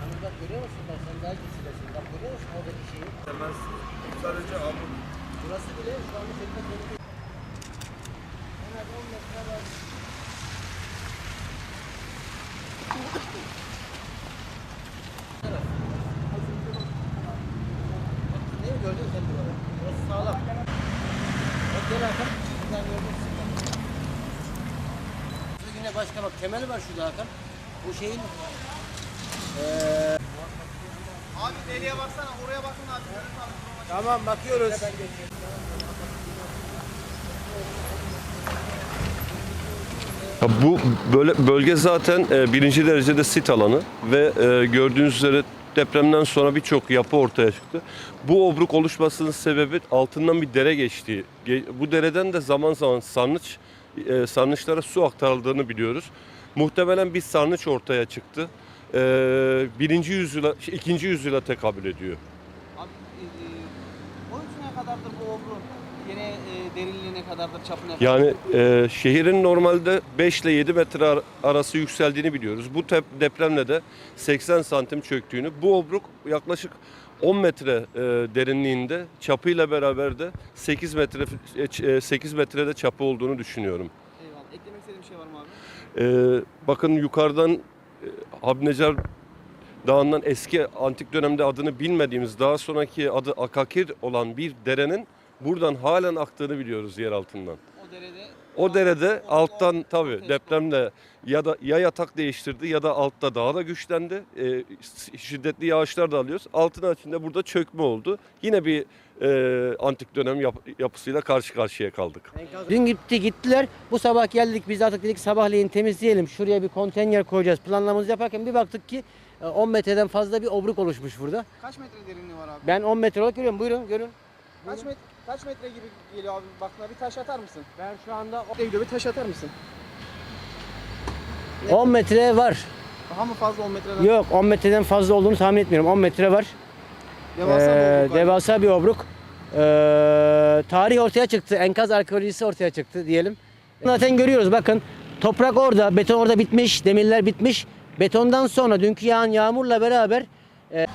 Hani bak görüyor musun bak sen daha gitsin Bak görüyor musun oradaki şeyi? Ben sadece abi Burası bile şu anda senin de En az 10 metre var. Ne gördün sen buraları? Burası sağlam. Bak gel Hakan. Şuradan gördün yine başka bak temeli var şurada Hakan. Bu şeyin Abi deliğe baksana oraya bakın abi. Tamam bakıyoruz. Ya bu böyle bölge zaten e, birinci derecede sit alanı ve e, gördüğünüz üzere depremden sonra birçok yapı ortaya çıktı. Bu obruk oluşmasının sebebi altından bir dere geçtiği. Ge- Bu dereden de zaman zaman sarnıç e, sarnıçlara su aktarıldığını biliyoruz. Muhtemelen bir sarnıç ortaya çıktı. E, birinci yüzyıla, şey, ikinci yüzyıla tekabül ediyor. Abi e, e, boyutu ne kadardır bu obrun? Yine e, derinliği ne kadardır, çapı ne kadardır? Yani e, şehrin normalde 5 ile 7 metre ar- arası yükseldiğini biliyoruz. Bu tep- depremle de 80 santim çöktüğünü. Bu obruk yaklaşık 10 metre e, derinliğinde çapıyla beraber de 8 metre e, ç- e, 8 metrede çapı olduğunu düşünüyorum. Eyvallah. Eklemek istediğim bir şey var mı abi? E, bakın yukarıdan e, Habnecar Dağı'ndan eski antik dönemde adını bilmediğimiz daha sonraki adı Akakir olan bir derenin buradan halen aktığını biliyoruz yer altından. O derede O derede alttan tabii depremle ya da ya yatak değiştirdi ya da altta daha da güçlendi. Ee, şiddetli yağışlar da alıyoruz. Altına açınca burada çökme oldu. Yine bir e, antik dönem yap- yapısıyla karşı karşıya kaldık. Dün gitti gittiler. Bu sabah geldik biz artık dedik sabahleyin temizleyelim. Şuraya bir konteyner koyacağız. Planlamamızı yaparken bir baktık ki e, 10 metreden fazla bir obruk oluşmuş burada. Kaç metre derinliği var abi? Ben 10 metre olarak görüyorum. Buyurun görün. Kaç metre kaç metre gibi geliyor abi? Baktığına bir taş atar mısın? Ben şu anda Ne gidiyor bir taş atar mısın? 10 metre var. Daha mı fazla 10 metreden? Yok 10 metreden fazla olduğunu tahmin etmiyorum. 10 metre var. Devasa Ee, bir obruk devasa bir obruk. Ee, tarih ortaya çıktı. Enkaz arkeolojisi ortaya çıktı diyelim. Zaten görüyoruz bakın. Toprak orada, beton orada bitmiş, demirler bitmiş. Betondan sonra dünkü yağan yağmurla beraber e?